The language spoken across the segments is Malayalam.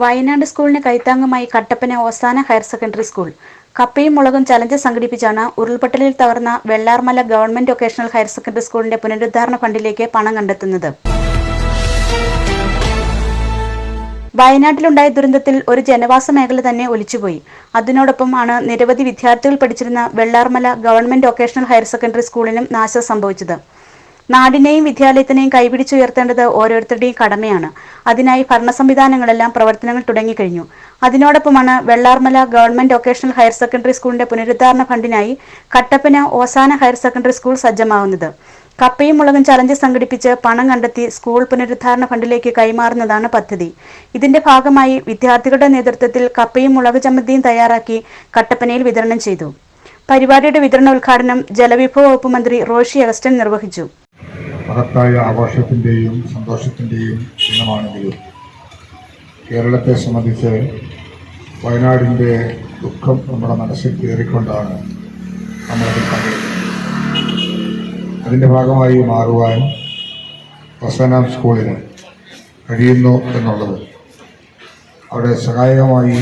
വയനാട് സ്കൂളിന് കൈത്താങ്ങുമായി Kattappana Osana higher secondary school. കപ്പയും മുളകും ചലഞ്ച് സംഘടിപ്പിച്ചാണ് ഉരുൾപൊട്ടലിൽ തകർന്ന Vellarmala government vocational higher secondary സ്കൂളിന്റെ പുനരുദ്ധാരണ ഫണ്ടിലേക്ക് പണം കണ്ടെത്തുന്നത്. വയനാട്ടിലുണ്ടായ ദുരന്തത്തിൽ ഒരു ജനവാസ മേഖല തന്നെ ഒലിച്ചുപോയി. അതിനോടൊപ്പം ആണ് നിരവധി വിദ്യാർത്ഥികൾ പഠിച്ചിരുന്ന Vellarmala government vocational higher secondary സ്കൂളിനും നാശം സംഭവിച്ചത്. നാടിനെയും വിദ്യാലയത്തിനെയും കൈപിടിച്ചുയർത്തേണ്ടത് ഓരോരുത്തരുടെയും കടമയാണ്. അതിനായി ഭരണ സംവിധാനങ്ങളെല്ലാം പ്രവർത്തനങ്ങൾ തുടങ്ങിക്കഴിഞ്ഞു. അതിനോടൊപ്പമാണ് Vellarmala government vocational higher secondary സ്കൂളിന്റെ പുനരുദ്ധാരണ ഫണ്ടിനായി Kattappana Osana higher secondary school സജ്ജമാവുന്നത്. കപ്പയും മുളകും ചലഞ്ച് സംഘടിപ്പിച്ച് പണം കണ്ടെത്തി സ്കൂൾ പുനരുദ്ധാരണ ഫണ്ടിലേക്ക് കൈമാറുന്നതാണ് പദ്ധതി. ഇതിന്റെ ഭാഗമായി വിദ്യാർത്ഥികളുടെ നേതൃത്വത്തിൽ കപ്പയും മുളക് ചമ്മന്തിയും തയ്യാറാക്കി കട്ടപ്പനയിൽ വിതരണം ചെയ്തു. പരിപാടിയുടെ വിതരണ ഉദ്ഘാടനം ജലവിഭവ വകുപ്പ് മന്ത്രി റോഷി അഗസ്റ്റൻ നിർവഹിച്ചു. മഹത്തായ ആഘോഷത്തിന്റെയും സന്തോഷത്തിന്റെയും ദിനമാണെങ്കിലും കേരളത്തെ സംബന്ധിച്ച് വയനാടിന്റെ ദുഃഖം നമ്മുടെ മനസ്സിൽ കയറിക്കൊണ്ടാണ് നമ്മളതിൽ പങ്കെടുക്കുന്നത്. അതിന്റെ ഭാഗമായി മാറുവാൻ വസനം സ്കൂളിന് കഴിയുന്നു എന്നുള്ളത് അവിടെ സഹായകമായി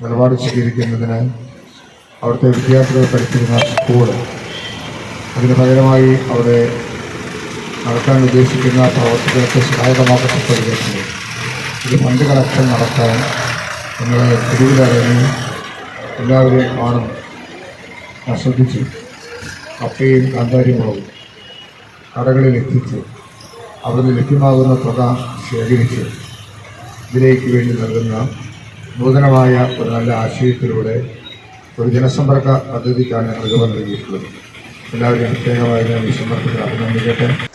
നിലപാട് സ്വീകരിക്കുന്നതിന് അവിടുത്തെ വിദ്യാർത്ഥികൾ പഠിച്ചിരുന്ന സ്കൂൾ അതിന് പകരമായി അവിടെ നടത്താൻ ഉദ്ദേശിക്കുന്ന പ്രവർത്തകർക്ക് സഹായകമാക്കപ്പെടുകയുണ്ട് ഈ ഫണ്ട് കളക്ഷൻ നടത്താൻ നിങ്ങൾ തെരുവിലിറങ്ങി എല്ലാവരെയും കാണും. ആസ്വദിച്ച് കപ്പയും കാന്താരിമുളകും കടകളിൽ എത്തിച്ച് അവിടുന്ന് ലഭ്യമാകുന്ന തുക ശേഖരിച്ച് ഇതിലേക്ക് വേണ്ടി നൽകുന്ന നൂതനമായ ഒരു നല്ല ആശയത്തിലൂടെ ഒരു ജനസമ്പർക്ക പദ്ധതിക്കാണ് ഞങ്ങൾ നൽകിയിട്ടുള്ളത്.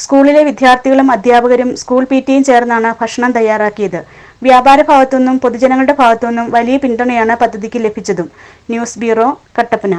സ്കൂളിലെ വിദ്യാർത്ഥികളും അധ്യാപകരും സ്കൂൾ പി ടിയും ചേർന്നാണ് ഭക്ഷണം തയ്യാറാക്കിയത്. വ്യാപാര ഭാഗത്തുനിന്നും പൊതുജനങ്ങളുടെ ഭാഗത്തുനിന്നും വലിയ പിന്തുണയാണ് പദ്ധതിക്ക് ലഭിച്ചതും. News bureau Kattappana.